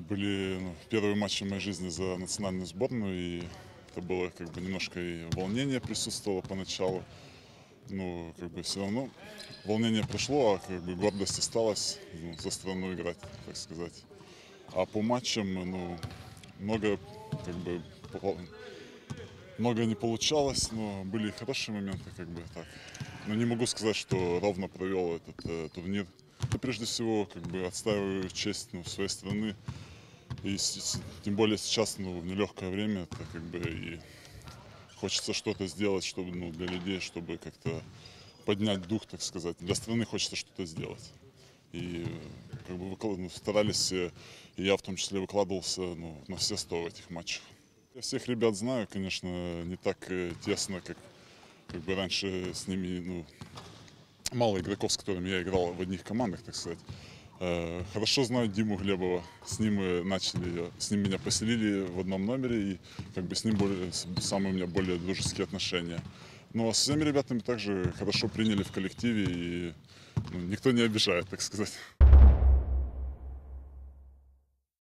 были ну, первые матчи в моей жизни за национальную сборную, и это было как бы немножко и волнение присутствовало поначалу. Ну, как бы все равно волнение прошло, а как бы гордость осталась ну, за страну играть, так сказать. А по матчам, ну, много как бы много не получалось, но были хорошие моменты, как бы так. Но не могу сказать, что ровно провел этот э, турнир. Я прежде всего как бы отстаиваю честь ну, своей страны. И тем более сейчас, ну, в нелегкое время, это как бы и хочется что-то сделать, чтобы, ну, для людей, чтобы как-то поднять дух, так сказать. Для страны хочется что-то сделать. И э, как бы выкла- ну, старались, э, и я в том числе выкладывался ну, на все сто в этих матчах. Я всех ребят знаю, конечно, не так э, тесно, как, как бы раньше с ними, ну, мало игроков, с которыми я играл в одних командах, так сказать. Э, Хорошо знаю Диму Глебова. С ним мы начали, с ним меня поселили в одном номере, и как бы с ним более, самые у меня более дружеские отношения. Но с всеми ребятами также хорошо приняли в коллективе, и ну, никто не обижает, так сказать.